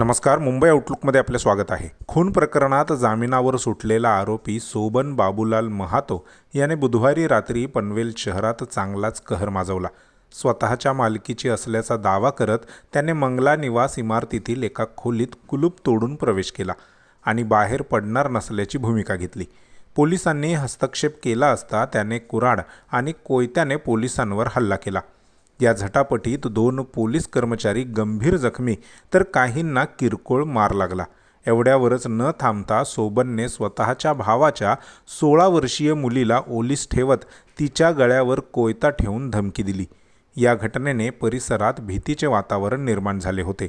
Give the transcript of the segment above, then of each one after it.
नमस्कार मुंबई आउटलुकमध्ये आपले स्वागत आहे. खून प्रकरणात जामिनावर सुटलेला आरोपी सोबन बाबूलाल महातो याने बुधवारी रात्री पनवेल शहरात चांगलाच कहर माजवला. स्वतःच्या मालकीची असल्याचा दावा करत त्याने मंगला निवास इमारतीतील एका खोलीत कुलूप तोडून प्रवेश केला आणि बाहेर पडणार नसल्याची भूमिका घेतली. पोलिसांनी हस्तक्षेप केला असता त्याने कुऱ्हाड आणि कोयत्याने पोलिसांवर हल्ला केला. या झटापटीत दोन पोलीस कर्मचारी गंभीर जखमी तर काहींना किरकोळ मार लागला. एवढ्यावरच न थांबता सोबनने स्वतःच्या भावाच्या सोळा वर्षीय मुलीला ओलीस ठेवत तिच्या गळ्यावर कोयता ठेवून धमकी दिली. या घटनेने परिसरात भीतीचे वातावरण निर्माण झाले होते.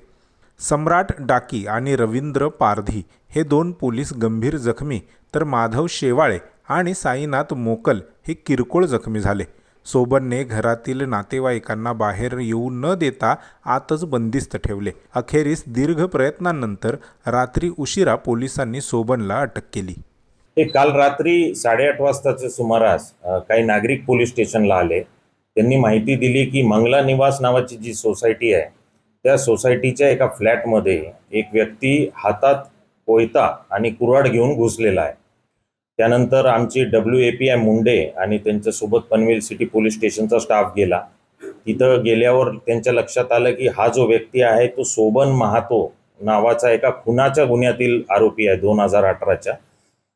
सम्राट डाकी आणि रवींद्र पारधी हे दोन पोलीस गंभीर जखमी तर माधव शेवाळे आणि साईनाथ मोकल हे किरकोळ जखमी झाले. सोबनने घरातील नातेवाईकांना बाहेर येऊ न देता आतच बंदिस्त ठेवले. अखेरीस दीर्घ प्रयत्नांनंतर रात्री उशिरा पोलिसांनी सोबनला अटक केली. ते काल रात्री साडेआठ वाजताच्या सुमारास काही नागरिक पोलीस स्टेशनला आले. त्यांनी माहिती दिली की मंगला निवास नावाची जी सोसायटी आहे त्या सोसायटीच्या एका फ्लॅटमध्ये एक व्यक्ती हातात कोयता आणि कुऱ्हाड घेऊन घुसलेला आहे. त्यानंतर आमची W A P I Munde आणि त्यांच्यासोबत Panvel city police station staff गेला. तिथं गेल्यावर त्यांच्या लक्षात आलं की हा जो व्यक्ती आहे तो सोबन महातो नावाचा एका खुनाच्या गुन्ह्यातील आरोपी आहे दोन हजार अठराच्या.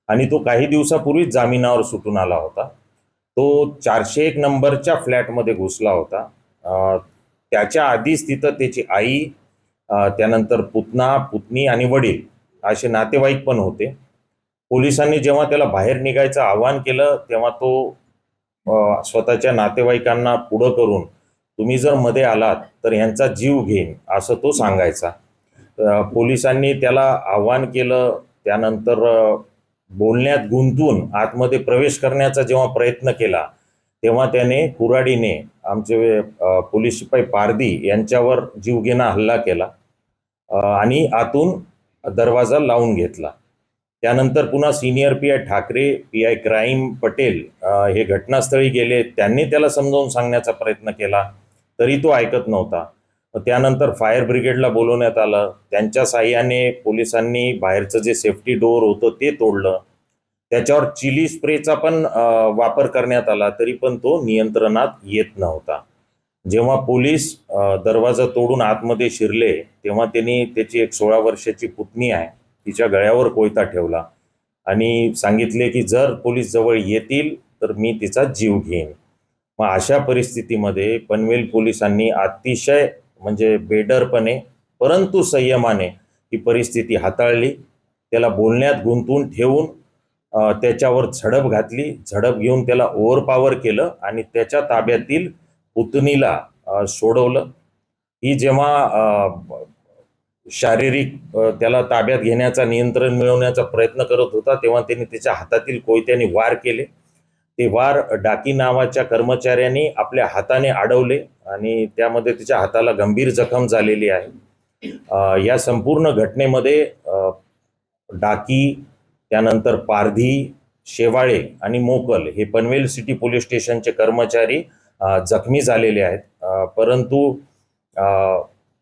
आणि तो काही दिवसापूर्वीच जामिनावर सुटून आला होता. तो चारशे एक नंबरच्या फ्लॅटमध्ये घुसला होता. त्याच्या आधीच तिथं त्याची आई त्यानंतर पुतना पुतणी आणि वडील असे नातेवाईक पण होते. पोलिसांनी जेव्हा त्याला बाहेर निघायचं आवाहन केलं तेव्हा तो स्वतःच्या नातेवाईकांना पुढं करून तुम्ही जर मध्ये आलात तर यांचा जीव घेईन असं तो सांगायचा. पोलिसांनी त्याला आव्हान केलं त्यानंतर बोलण्यात गुंतून आतमध्ये प्रवेश करण्याचा जेव्हा प्रयत्न केला तेव्हा त्याने कुऱ्हाडीने आमचे पोलीस शिपाई पारदी यांच्यावर जीवघेणा हल्ला केला आणि आतून दरवाजा लावून घेतला. त्यानंतर पुन्हा senior P I Thackeray P I crime Patel हे घटनास्थळी गेले. त्यांनी त्याला समजावून सांगण्याचा प्रयत्न केला तरी तो ऐकत नव्हता. त्यानंतर फायर ब्रिगेडला बोलवण्यात आलं. त्यांच्या साह्याने पोलिसांनी बाहेरचं जे सेफ्टी डोअर होतं ते तोडलं. त्याच्यावर चिली स्प्रेचा पण वापर करण्यात आला तरी पण तो नियंत्रणात येत नव्हता. जेव्हा पोलीस दरवाजा तोडून आतमध्ये शिरले तेव्हा त्यांनी त्याची एक सोळा वर्षाची पुतणी आहे. तिच्या गळ्यावर कोयता ठेवला आणि सांगितले की जर पोलीस जवळ येतील तर मी तिचा जीव घेईन. मग अशा परिस्थितीमध्ये पनवेल पोलिसांनी अतिशय म्हणजे बेडरपणे परंतु संयमाने ही परिस्थिती हाताळली. त्याला बोलण्यात गुंतून ठेवून त्याच्यावर झडप घातली. झडप घेऊन त्याला ओव्हरपावर केलं आणि त्याच्या ताब्यातील पुतणीला सोडवलं. ही जेव्हा शारीरिक त्याला ताब्यात घेण्याचा नियंत्रण मिळवण्याचा प्रयत्न करत होता तेव्हा त्यांनी त्याच्या हातातील कोयत्याने वार केले. ते वार डाकी नावाच्या कर्मचाऱ्यांनी आपल्या हाताने अडवले आणि त्यामध्ये त्याच्या हाताला गंभीर जखम झालेली आहे. या संपूर्ण घटनेमध्ये डाकी त्यानंतर पारधी शेवाळे आणि मोकल हे पनवेल सिटी पोलीस स्टेशनचे कर्मचारी जखमी झालेले आहेत. परंतु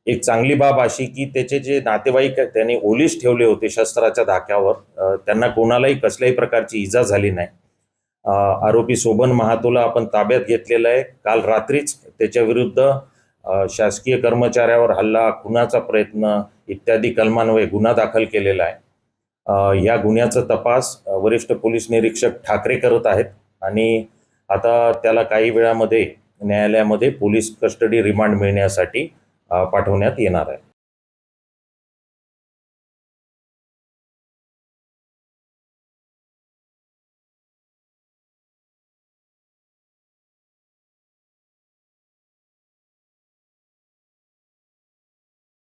एक चांगली बाब अशी की त्याचे जे नातेवाईक आहेत, त्यांनी ओलीस ठेवले होते शस्त्राच्या धाक्यावर. त्यांना कोणालाही कसल्याही प्रकारची इजा झाली नाही. आरोपी सोबन महातोला आपण ताब्यात घेतलेला आहे. काल रात्रीच त्याच्या विरुद्ध शासकीय कर्मचाऱ्यावर हल्ला खुनाचा प्रयत्न इत्यादी कलमान्वये गुन्हा दाखल केलेला आहे. या गुन्ह्याचा तपास वरिष्ठ पोलीस निरीक्षक ठाकरे करत आहेत आणि आता त्याला काही वेळामध्ये न्यायालयामध्ये पोलीस कस्टडी रिमांड मिळण्यासाठी पाठवण्यात येणार आहे.